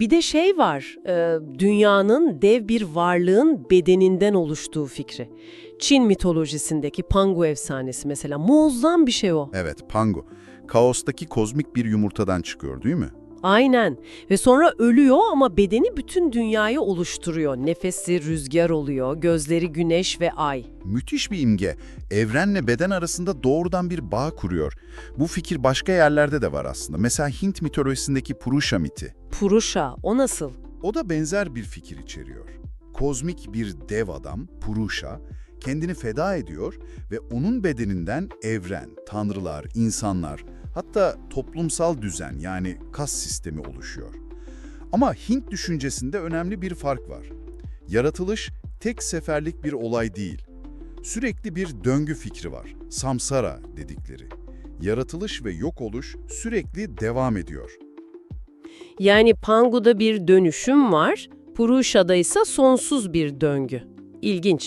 Bir de şey var, e, dünyanın dev bir varlığın bedeninden oluştuğu fikri. Çin mitolojisindeki Pangu efsanesi mesela muazzam bir şey o. Evet, Pango. Kaostaki kozmik bir yumurtadan çıkıyor değil mi? Aynen. Ve sonra ölüyor ama bedeni bütün dünyayı oluşturuyor. Nefesi rüzgar oluyor, gözleri güneş ve ay. Müthiş bir imge. Evrenle beden arasında doğrudan bir bağ kuruyor. Bu fikir başka yerlerde de var aslında. Mesela Hint mitolojisindeki Purusha miti. Purusha, o nasıl? O da benzer bir fikir içeriyor. Kozmik bir dev adam, Purusha, kendini feda ediyor ve onun bedeninden evren, tanrılar, insanlar, hatta toplumsal düzen yani kas sistemi oluşuyor. Ama Hint düşüncesinde önemli bir fark var. Yaratılış tek seferlik bir olay değil. Sürekli bir döngü fikri var. Samsara dedikleri. Yaratılış ve yok oluş sürekli devam ediyor. Yani Pangu'da bir dönüşüm var, Purusha'da ise sonsuz bir döngü. İlginç.